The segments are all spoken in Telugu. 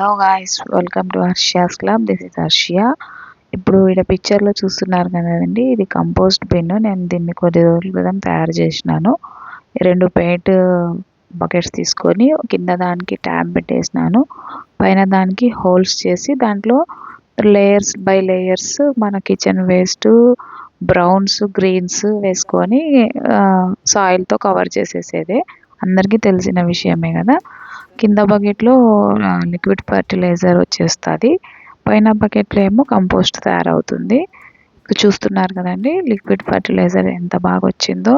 Hello guys welcome to Harshiya's club this is Harshiya ఇప్పుడు ఇక్కడ పిక్చర్లో చూస్తున్నారు కదండి ఇది కంపోస్ట్ బిన్ నేను దీన్ని కొద్ది రోజుల క్రితం తయారు చేసినాను. రెండు పెయింట్ బకెట్స్ తీసుకొని కింద దానికి ట్యాబ్ పెట్టేసినాను. పైన దానికి హోల్స్ చేసి దాంట్లో లేయర్స్ బై లేయర్స్ మన కిచెన్ వేస్ట్ బ్రౌన్స్ గ్రీన్స్ వేసుకొని సాయిల్తో కవర్ చేసేసేదే. అందరికీ తెలిసిన విషయమే కదా. కింద బకెట్లో లిక్విడ్ ఫర్టిలైజర్ వచ్చేస్తుంది. పైన బకెట్లో ఏమో కంపోస్ట్ తయారవుతుంది. చూస్తున్నారు కదండి లిక్విడ్ ఫర్టిలైజర్ ఎంత బాగా వచ్చిందో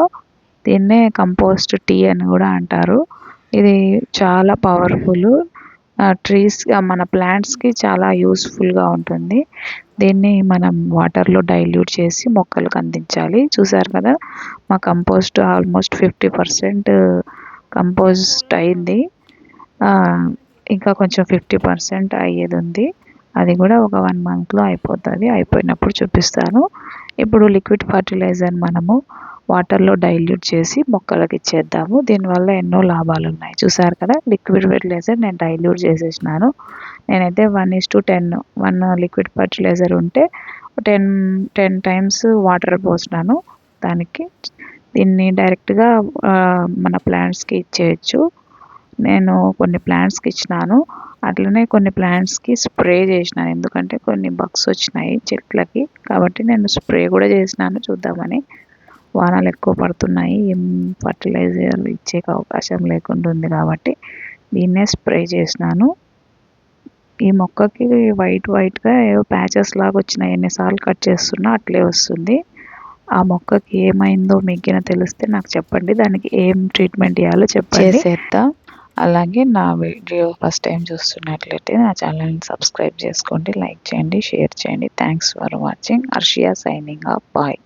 దీన్నే కంపోస్ట్ టీ అని కూడా అంటారు. ఇది చాలా పవర్ఫుల్. ట్రీస్ మన ప్లాంట్స్కి చాలా యూస్ఫుల్గా ఉంటుంది. దీన్ని మనం వాటర్లో డైల్యూట్ చేసి మొక్కలకు అందించాలి. చూసారు కదా మా compost almost fifty percent compost అయింది. ఇంకా కొంచెం ఫిఫ్టీ పర్సెంట్ అయ్యేది ఉంది అది కూడా ఒక వన్ మంత్లో అయిపోతుంది. అయిపోయినప్పుడు చూపిస్తాను. ఇప్పుడు లిక్విడ్ ఫర్టిలైజర్ మనము వాటర్లో డైల్యూట్ చేసి మొక్కలకి ఇచ్చేద్దాము. దీనివల్ల ఎన్నో లాభాలు ఉన్నాయి చూసారు కదా? లిక్విడ్ ఫర్టిలైజర్ నేను డైల్యూట్ చేసేసినాను. నేనైతే one is to ten one liquid fertiliser ఉంటే టెన్ టెన్ టైమ్స్ వాటర్ పోసినాను. దానికి దీన్ని డైరెక్ట్గా మన ప్లాంట్స్కి ఇచ్చేయచ్చు. నేను కొన్ని ప్లాంట్స్కి ఇచ్చినాను. అట్లనే కొన్ని ప్లాంట్స్కి స్ప్రే చేసినాను. ఎందుకంటే కొన్ని బగ్స్ వచ్చినాయి చెట్లకి. కాబట్టి నేను స్ప్రే కూడా చేసినాను. చూద్దామని. వానలు ఎక్కువ పడుతున్నాయి. ఏం ఫర్టిలైజర్ ఇచ్చే అవకాశం లేకుండా ఉంది కాబట్టి దీన్నే స్ప్రే చేసినాను. ఈ మొక్కకి వైట్ వైట్గా ఏవో ప్యాచెస్ లాగా వచ్చినాయి. ఎన్నిసార్లు కట్ చేస్తున్నా అట్లే వస్తుంది. ఆ మొక్కకి ఏమైందో మిగిలిన తెలిస్తే నాకు చెప్పండి. దానికి ఏం ట్రీట్మెంట్ ఇవ్వాలో చెప్పండి. చేసేద్దాం. అలాగే నా వీడియో ఫస్ట్ టైం చూస్తున్నట్లయితే నా ఛానల్ని సబ్స్క్రైబ్ చేసుకోండి లైక్ చేయండి షేర్ చేయండి. Thanks for watching Arshiya signing off bye